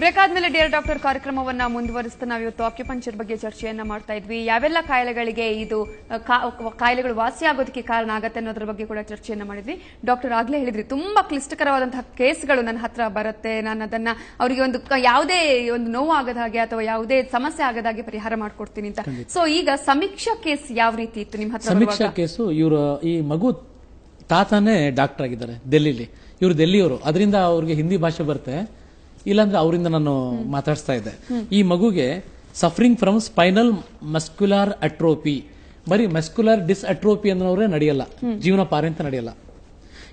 Break ಆದ್ಮೇಲೆ dear doctor ಕಾರ್ಯಕ್ರಮವನ್ನ ಮುಂದುವರಿಸ್ತಾ ನಾವು ಇವತ್ತು ಆಕ್ಯುಪಂಚರ್ ಬಗ್ಗೆ ಚರ್ಚೆಯನ್ನ ಮಾಡ್ತಾ ಇದ್ವಿ. ಯಾವೆಲ್ಲ ಕಾಯಿಲೆಗಳಿಗೆ ಇದು ಕಾಯಿಲೆಗಳು ವಾಸಿ ವಾಸಿಯಾಗೋದಕ್ಕೆ ಕಾರಣ ಆಗತ್ತೆ ಅನ್ನೋದ್ರ ಬಗ್ಗೆ ಕೂಡ ಚರ್ಚೆಯನ್ನ ಮಾಡಿದ್ವಿ. ಡಾಕ್ಟರ್ ಆಗ್ಲೇ ಹೇಳಿದ್ರಿ ತುಂಬಾ ಕ್ಲಿಷ್ಟಕರವಾದಂತಹ ಕೇಸ್ಗಳು ನನ್ನ ಹತ್ರ ಬರುತ್ತೆ. ನಾನು ಅದನ್ನ ಅವರಿಗೆ ಒಂದು ಯಾವುದೇ ಒಂದು ನೋವು ಆಗದ ಹಾಗೆ ಅಥವಾ ಯಾವುದೇ ಸಮಸ್ಯೆ ಆಗದ ಹಾಗೆ ಪರಿಹಾರ ಮಾಡ್ಕೊಡ್ತೀನಿ ಅಂತ. ಸೊ ಈಗ ಸಮೀಕ್ಷಾ ಕೇಸ್ ಯಾವ ರೀತಿ ಇತ್ತು ನಿಮ್ಮ ಹತ್ರ ಸಮೀಕ್ಷಾ ಕೇಸು ಇವರು ಈ ಮಗು ತಾತನೇ ಡಾಕ್ಟರ್ ಆಗಿದ್ದಾರೆ ಡೆಲ್ಲಿಲಿ ಇವರು ಡೆಲ್ಲಿಯವರು ಅದರಿಂದ ಅವ್ರಿಗೆ ಹಿಂದಿ ಭಾಷೆ ಬರುತ್ತೆ. ಇಲ್ಲಾಂದ್ರೆ ಅವರಿಂದ ನಾನು ಮಾತಾಡಿಸ್ತಾ ಇದ್ದೆ. ಈ ಮಗುಗೆ suffering from spinal muscular atrophy ಬರೀ ಮಸ್ಕ್ಯುಲರ್ ಡಿಸ್ ಅಟ್ರೋಪಿ ಅನ್ನೋರೇ ನಡೆಯಲ್ಲ. ಜೀವನ ಪಾರೆ ಅಂತ ನಡೆಯಲ್ಲ.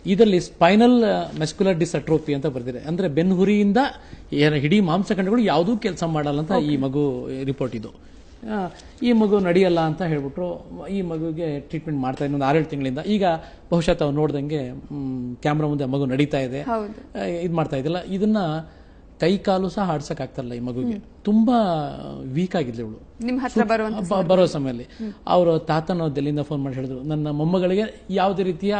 ಇದರಲ್ಲಿ ಸ್ಪೈನಲ್ ಮಸ್ಕ್ಯುಲರ್ ಡಿಸ್ ಅಟ್ರೋಪಿ ಅಂತ ಬರ್ತಿದೆ ಅಂದ್ರೆ ಬೆನ್ಹುರಿಯಿಂದ ಏನ ಇಡೀ ಮಾಂಸಖಂಡಗಳು ಯಾವುದೂ ಕೆಲಸ ಮಾಡಲ್ಲ ಅಂತ ಈ ಮಗು ರಿಪೋರ್ಟ್ ಇದು. ಈ ಮಗು ನಡೆಯಲ್ಲ ಅಂತ ಹೇಳ್ಬಿಟ್ರು. ಈ ಮಗುಗೆ ಟ್ರೀಟ್ಮೆಂಟ್ ಮಾಡ್ತಾ ಇದ್ದೀನಿ ಒಂದು ಆರೇಳು ತಿಂಗಳಿಂದ. ಈಗ ಬಹುಶಃ ತಾವು ನೋಡ್ದಂಗೆ ಕ್ಯಾಮ್ರಾ ಮುಂದೆ ಮಗು ನಡೀತಾ ಇದೆ. ಇದು ಮಾಡ್ತಾ ಇದ್ದಿಲ್ಲ. ಇದನ್ನ ಕೈ ಕಾಲು ಸಹ ಆಡ್ಸಕ್ಕಾಗ್ತಾರಲ್ಲ ಈ ಮಗುಗೆ ತುಂಬಾ ವೀಕ್ ಆಗಿದ್ಲು ಇವಳು. ನಿಮ್ಮ ಹತ್ರ ಬರೋ ಸಮಯದಲ್ಲಿ. ಅವರು ತಾತನ ದೆಲ್ಲಿಂದ ಫೋನ್ ಮಾಡಿ ಹೇಳಿದ್ರು ನನ್ನ ಮೊಮ್ಮಗಳಿಗೆ ಯಾವುದೇ ರೀತಿಯ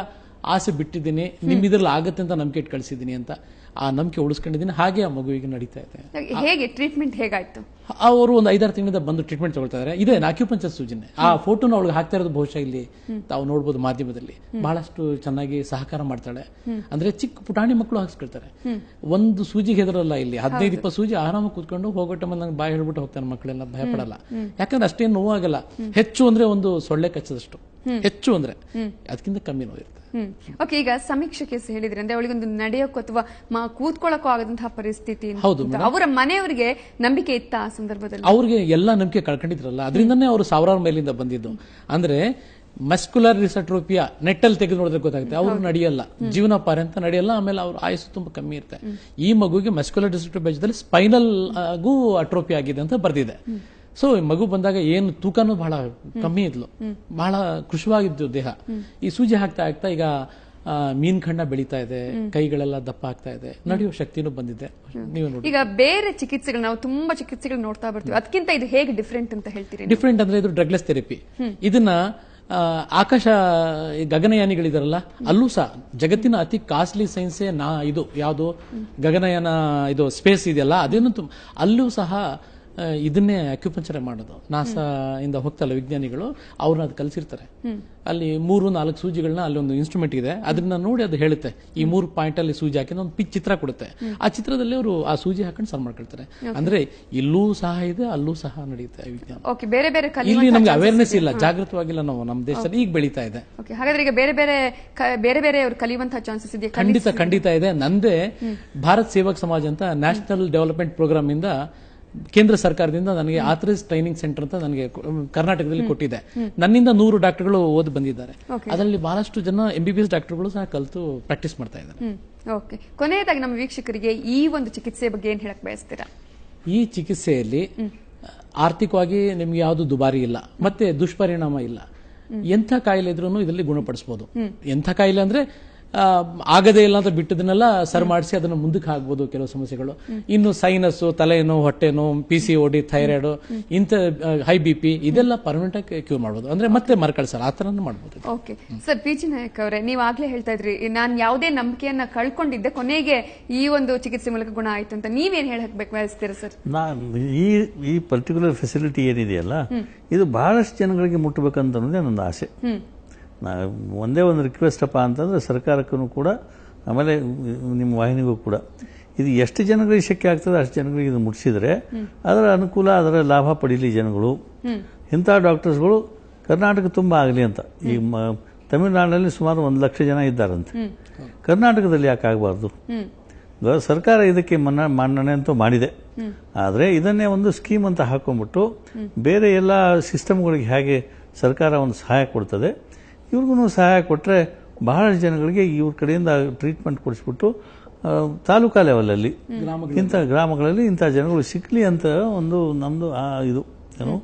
ಆಸೆ ಬಿಟ್ಟಿದ್ದೀನಿ ನಿಮ್ ಇದ್ರಲ್ಲಿ ಆಗತ್ತೆ ಅಂತ ನಂಬಿಕೆ ಇಟ್ಟು ಕಳಿಸಿದ್ದೀನಿ ಅಂತ ಆ ನಂಬಿಕೆ ಉಳಿಸ್ಕೊಂಡಿದ್ದೀನಿ ಹಾಗೆ ಆ ಮಗುವಿಗೆ ನಡೀತಾ ಇದೆ. ಹೇಗೆ? ಟ್ರೀಟ್ಮೆಂಟ್ ಹೇಗಾಯ್ತು? ಅವರು ಒಂದು ಐದಾರು ತಿಂಗಳಿಂದ ಬಂದು ಟ್ರೀಟ್ಮೆಂಟ್ ತಗೊಳ್ತಾ ಇದಾರೆ. ಇದೇ ಆಕ್ಯುಪಂಚರ್ ಸೂಚನೆ ಆ ಫೋಟೋನ ಅವಳಿಗೆ ಹಾಕ್ತಾ ಇರೋದು ಬಹುಶಃ ಇಲ್ಲಿ ತಾವು ನೋಡ್ಬೋದು ಮಾಧ್ಯಮದಲ್ಲಿ. ಬಹಳಷ್ಟು ಚೆನ್ನಾಗಿ ಸಹಕಾರ ಮಾಡ್ತಾಳೆ. ಅಂದ್ರೆ ಚಿಕ್ಕ ಪುಟಾಣಿ ಮಕ್ಕಳು ಹಾಕ್ಸ್ಕೊಳ್ತಾರೆ. ಒಂದು ಸೂಜಿ ಹೆದರಲ್ಲ ಇಲ್ಲಿ. ಹದಿನೈದು ಇಪ್ಪತ್ತು ಸೂಜಿ ಆರಾಮ ಕೂತ್ಕೊಂಡು ಹೋಗೋಟ ನಂಗೆ ಬಾಯಿ ಹೇಳ್ಬಿಟ್ಟು ಹೋಗ್ತಾರೆ ಮಕ್ಕಳೆಲ್ಲ ಭಯ ಪಡಲ್ಲ ಯಾಕಂದ್ರೆ ಅಷ್ಟೇನು ನೋವಾಗಲ್ಲ. ಹೆಚ್ಚು ಅಂದ್ರೆ ಒಂದು ಸೊಳ್ಳೆ ಕಚ್ಚದಷ್ಟು. ಹೆಚ್ಚು ಅಂದ್ರೆ. ಅದಕ್ಕಿಂತ ಕಮ್ಮಿ ನೋವಿರುತ್ತೆ ಹ್ಮ್. ಓಕೆ ಈಗ ಸಮೀಕ್ಷೆ ಕೇಸ್ ಹೇಳಿದ್ರೆ ಅಂದ್ರೆ ಅವಳಿಗೊಂದು ನಡೆಯೋಕ್ಕೂ ಅಥವಾ ಕೂತ್ಕೊಳ್ಳೋಕ್ಕೂ ಆಗದಂತಹ ಪರಿಸ್ಥಿತಿ ಅವರ ಮನೆಯವರಿಗೆ ನಂಬಿಕೆ ಇತ್ತ ಆ ಸಂದರ್ಭದಲ್ಲಿ? ಅವ್ರಿಗೆ ಎಲ್ಲ ನಂಬಿಕೆ ಕಳ್ಕೊಂಡಿದ್ರಲ್ಲ ಅದರಿಂದನೇ ಅವರು ಸಾವಿರಾರು ಮೇಲಿಂದ ಬಂದಿದ್ದು. ಅಂದ್ರೆ ಮಸ್ಕ್ಯುಲರ್ ರಿಸಟ್ರೋಪಿಯಾ ನೆಟ್ಟಲ್ಲಿ ತೆಗೆದು ನೋಡಿದ್ರೆ ಗೊತ್ತಾಗುತ್ತೆ ಅವ್ರು ನಡೆಯಲ್ಲ. ಜೀವನ ಪಾರೆ ಅಂತ ನಡೆಯಲ್ಲ ಆಮೇಲೆ ಅವ್ರ ಆಯಸ್ಸು ತುಂಬಾ ಕಮ್ಮಿ ಇರುತ್ತೆ. ಈ ಮಗುಗೆ ಮಸ್ಕ್ಯುಲರ್ ಡಿಸ್ಟ್ರೋಪಿಯಾದಲ್ಲಿ ಸ್ಪೈನಲ್ ಆಗೂ ಅಟ್ರೋಪಿ ಆಗಿದೆ ಅಂತ ಬರ್ದಿದೆ. ಸೊ ಮಗು ಬಂದಾಗ ಏನು ತೂಕನೂ ಬಹಳ ಕಮ್ಮಿ ಇದ್ಲು. ಬಹಳ ಕೃಷವಾಗಿದ್ದು ದೇಹ. ಈ ಸೂಜಿ ಹಾಕ್ತಾ ಆಗ್ತಾ ಈಗ ಮೀನ್ ಖಂಡ ಬೆಳೀತಾ ಇದೆ ಕೈಗಳೆಲ್ಲ ದಪ್ಪ ಆಗ್ತಾ ಇದೆ ನಡೆಯುವ ಶಕ್ತಿನೂ ಬಂದಿದೆ. ನೀವು ನೋಡಿ. ಈಗ ಬೇರೆ ಚಿಕಿತ್ಸೆಗಳು ನಾವು ತುಂಬಾ ಚಿಕಿತ್ಸೆಗಳು ನೋಡ್ತಾ ಬರ್ತೀವಿ. ಅದಕ್ಕಿಂತ ಇದು ಹೇಗೆ ಡಿಫ್ರೆಂಟ್ ಅಂತ ಹೇಳ್ತೀರಿ ಡಿಫ್ರೆಂಟ್ ಅಂದ್ರೆ ಇದು ಡ್ರಗ್ಲೆಸ್ ಥೆರಪಿ ಇದನ್ನ ಆಕಾಶ ಗಗನಯಾನಿಗಳಿದಾರಲ್ಲ ಅಲ್ಲೂ ಸಹ ಜಗತ್ತಿನ ಅತಿ ಕಾಸ್ಟ್ಲಿ ಸೈನ್ಸೇ ನಾ ಇದು ಯಾವುದು? ಗಗನಯಾನ ಇದು ಸ್ಪೇಸ್ ಇದೆಯಲ್ಲ ಅದೇನು ಅಲ್ಲೂ ಸಹ ಇದನ್ನೇ ಅಕ್ಯುಪಂಚರ್ ಮಾಡೋದು. ನಾಸಾ ಇಂದ ಹೋಗ್ತಲ್ಲ ವಿಜ್ಞಾನಿಗಳು ಅವ್ರನ್ನ ಅದು ಕಲಿಸಿರ್ತಾರೆ. ಅಲ್ಲಿ ಮೂರು ನಾಲ್ಕು ಸೂಜಿಗಳನ್ನ ಅಲ್ಲಿ ಒಂದು ಇನ್ಸ್ಟ್ರೂಮೆಂಟ್ ಇದೆ. ಅದನ್ನ ನೋಡಿ ಅದು ಹೇಳುತ್ತೆ. ಈ ಮೂರು ಪಾಯಿಂಟ್ ಅಲ್ಲಿ ಸೂಜಿ ಹಾಕಿದ ಒಂದು ಪಿಚ್ ಚಿತ್ರ ಕೊಡುತ್ತೆ. ಆ ಚಿತ್ರದಲ್ಲಿ ಅವರು ಆ ಸೂಜಿ ಹಾಕೊಂಡು ಸರ್ ಮಾಡ್ಕೊಳ್ತಾರೆ. ಅಂದ್ರೆ ಇಲ್ಲೂ ಸಹ ಇದೆ ಅಲ್ಲೂ ಸಹ ನಡೆಯುತ್ತೆ ವಿಜ್ಞಾನ. ಓಕೆ ಬೇರೆ ಬೇರೆ ಇಲ್ಲಿ ನಮ್ಗೆ ಅವೇರ್ನೆಸ್ ಇಲ್ಲ ಜಾಗೃತವಾಗಿಲ್ಲ ನಾವು ನಮ್ಮ ದೇಶದಲ್ಲಿ ಈಗ ಬೆಳೀತಾ ಇದೆ. ಹಾಗಾದ್ರೆ ಈಗ ಬೇರೆ ಬೇರೆ ಬೇರೆ ಬೇರೆ ಅವರು ಕಲಿಯುವಂತಹ ಚಾನ್ಸಸ್ ಇದೆ ಖಂಡಿತ ಖಂಡಿತ ಇದೆ. ನಂದೇ ಭಾರತ್ ಸೇವಕ್ ಸಮಾಜ ಅಂತ ನ್ಯಾಷನಲ್ ಡೆವಲಪ್ಮೆಂಟ್ ಪ್ರೋಗ್ರಾಮ್ ಇಂದ ಕೇಂದ್ರ ಸರ್ಕಾರದಿಂದ ನನಗೆ ಆಥರೈಸ್ ಟ್ರೈನಿಂಗ್ ಸೆಂಟರ್ ಅಂತ ನನಗೆ ಕರ್ನಾಟಕದಲ್ಲಿ ಕೊಟ್ಟಿದೆ. ನನ್ನಿಂದ ನೂರು ಡಾಕ್ಟರ್ಗಳು ಓದಿ ಬಂದಿದ್ದಾರೆ. ಅದರಲ್ಲಿ ಬಹಳಷ್ಟು ಜನ ಎಂ ಬಿ ಬಿ ಎಸ್ ಡಾಕ್ಟರ್ಗಳು ಸಹ ಕಲಿತು ಪ್ರಾಕ್ಟೀಸ್ ಮಾಡ್ತಾ ಇದ್ದಾರೆ. ಓಕೆ ಕೊನೆಯದಾಗಿ ನಮ್ಮ ವೀಕ್ಷಕರಿಗೆ ಈ ಒಂದು ಚಿಕಿತ್ಸೆ ಬಗ್ಗೆ ಏನ್ ಹೇಳಕ್ ಬಯಸ್ತೀರಾ? ಈ ಚಿಕಿತ್ಸೆಯಲ್ಲಿ ಆರ್ಥಿಕವಾಗಿ ನಿಮ್ಗೆ ಯಾವುದು ದುಬಾರಿ ಇಲ್ಲ ಮತ್ತೆ ದುಷ್ಪರಿಣಾಮ ಇಲ್ಲ. ಎಂಥ ಕಾಯಿಲೆ ಇದ್ರೂ ಇದರಲ್ಲಿ ಗುಣಪಡಿಸಬಹುದು ಎಂಥ ಕಾಯಿಲೆ ಅಂದ್ರೆ ಆಗದೇ ಇಲ್ಲ ಅಂತ ಬಿಟ್ಟದನ್ನೆಲ್ಲ ಸರ್ ಮಾಡಿಸಿ ಅದನ್ನ ಮುಂದಕ್ಕೆ ಹಾಕ್ಬೋದು ಕೆಲವು ಸಮಸ್ಯೆಗಳು. ಇನ್ನು ಸೈನಸ್ ತಲೆನೋವು ಹೊಟ್ಟೆನೋ ಪಿ ಸಿ ಓಡಿ ಥೈರಾಯ್ಡ್ ಇಂಥ ಹೈ ಬಿ ಪಿ ಇದೆಲ್ಲ ಪರ್ಮನೆಂಟ್ ಆಗಿ ಕ್ಯೂರ್ ಮಾಡ್ಬೋದು. ಅಂದ್ರೆ ಮತ್ತೆ ಮರ್ಕಳಿಸಲ್ಲ ಆ ತರ ಮಾಡ್ಬೋದು. Okay. Sir P G Nayak ಅವರೇ ನೀವು ಆಗ್ಲೇ ಹೇಳ್ತಾ ಇದ್ರಿ ನಾನು ಯಾವುದೇ ನಂಬಿಕೆಯನ್ನ ಕಳ್ಕೊಂಡಿದ್ದೆ ಕೊನೆಗೆ ಈ ಒಂದು ಚಿಕಿತ್ಸೆ ಮೂಲಕ ಗುಣ ಆಯ್ತು ಅಂತ ನೀವೇನ್ ಹೇಳಕ್ ಬಯಸ್ತೀರಾ ಸರ್? ನಾನು ಈ ಈ ಪರ್ಟಿಕ್ಯುಲರ್ ಫೆಸಿಲಿಟಿ ಏನಿದೆಯಲ್ಲ ಇದು ಬಹಳಷ್ಟು ಜನಗಳಿಗೆ ಮುಟ್ಟಬೇಕಂತ ಅನ್ನೋದೇ ನನ್ನ ಆಸೆ. ನಾ ಒಂದೇ ಒಂದು ರಿಕ್ವೆಸ್ಟ್ ಅಪ್ಪ ಅಂತಂದ್ರೆ ಸರ್ಕಾರಕ್ಕೂ ಕೂಡ ಆಮೇಲೆ ನಿಮ್ಮ ವಾಹಿನಿಗೂ ಕೂಡ. ಇದು ಎಷ್ಟು ಜನಗಳಿಗೆ ಶಕ್ಯ ಆಗ್ತದೆ ಅಷ್ಟು ಜನಗಳಿಗೆ ಇದು ಮುಟ್ಸಿದ್ರೆ ಅದರ ಅನುಕೂಲ ಅದರ ಲಾಭ ಪಡೀಲಿ ಜನಗಳು. ಇಂಥ ಡಾಕ್ಟರ್ಸ್ಗಳು ಕರ್ನಾಟಕ ತುಂಬ ಆಗಲಿ ಅಂತ. ಈ ಮ ತಮಿಳುನಾಡಿನಲ್ಲಿ ಸುಮಾರು ಒಂದು ಲಕ್ಷ ಜನ ಇದ್ದಾರಂತೆ. ಕರ್ನಾಟಕದಲ್ಲಿ ಯಾಕೆ ಆಗಬಾರ್ದು? ಸರ್ಕಾರ ಇದಕ್ಕೆ ಮನ್ನ ಮನ್ನಣೆ ಅಂತೂ ಮಾಡಿದೆ. ಆದರೆ ಇದನ್ನೇ ಒಂದು ಸ್ಕೀಮ್ ಅಂತ ಹಾಕೊಂಡ್ಬಿಟ್ಟು ಬೇರೆ ಎಲ್ಲ ಸಿಸ್ಟಮ್ಗಳಿಗೆ ಹೇಗೆ ಸರ್ಕಾರ ಒಂದು ಸಹಾಯ ಕೊಡ್ತದೆ ಇವ್ರಿಗೂ ಸಹಾಯ ಕೊಟ್ಟರೆ ಬಹಳ ಜನಗಳಿಗೆ ಇವ್ರ ಕಡೆಯಿಂದ ಟ್ರೀಟ್ಮೆಂಟ್ ಕೊಡಿಸ್ಬಿಟ್ಟು ತಾಲೂಕಾ ಲೆವೆಲಲ್ಲಿ ಇಂಥ ಗ್ರಾಮಗಳಲ್ಲಿ ಇಂಥ ಜನಗಳು ಸಿಕ್ಕಲಿ ಅಂತ ಒಂದು ನಮ್ಮದು ಇದು ಏನು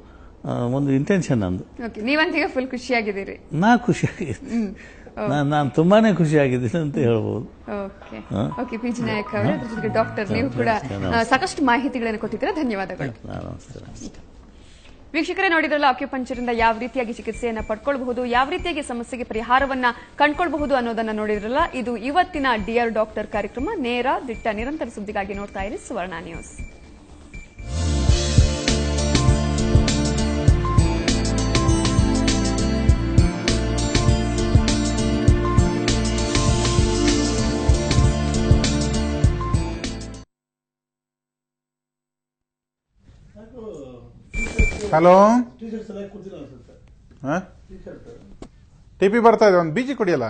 ಒಂದು ಇಂಟೆನ್ಷನ್ ನಂದು ಓಕೆ ನೀವಂತೀಗ ಫುಲ್ ಖುಷಿಯಾಗಿದ್ದೀರಿ. ನಾ ಖುಷಿಯಾಗಿದ್ದೀನಿ. ನಾನು ನಾನು ತುಂಬಾನೇ ಖುಷಿಯಾಗಿದ್ದೀನಿ ಅಂತ ಹೇಳ್ಬೋದು. Okay okay P. G. Nayak ಅವರೇ ಡಾಕ್ಟರ್ ನೀವು ಕೂಡ ಸಾಕಷ್ಟು ಮಾಹಿತಿಗಳನ್ನು ಕೊಟ್ಟಿದ್ದೀರಾ. ಧನ್ಯವಾದಗಳು. ನಮಸ್ತೆ ನಮಸ್ತೆ ವೀಕ್ಷಕರೇ ನೋಡಿದ್ರಲ್ಲ ಅಕ್ಯುಪಂಚರಿಂದ ಯಾವ ರೀತಿಯಾಗಿ ಚಿಕಿತ್ಸೆಯನ್ನು ಪಡ್ಕೊಳ್ಬಹುದು, ಯಾವ ರೀತಿಯಾಗಿ ಸಮಸ್ಯೆಗೆ ಪರಿಹಾರವನ್ನ ಕಂಡ್ಕೊಳ್ಬಹುದು ಅನ್ನೋದನ್ನ ನೋಡಿದ್ರಲ್ಲ, ಇದು ಇವತ್ತಿನ ಡಿಯರ್ ಡಾಕ್ಟರ್ ಕಾರ್ಯಕ್ರಮ. ನೇರ ದಿಟ್ಟ ನಿರಂತರ ಸುದ್ದಿಗಾಗಿ ನೋಡ್ತಾ ಇರಿ Suvarna news hello? T P ಬರ್ತಾ ಇದೆ ಒಂದು ಬೀಜಿ ಕುಡಿಯಲ್ಲ?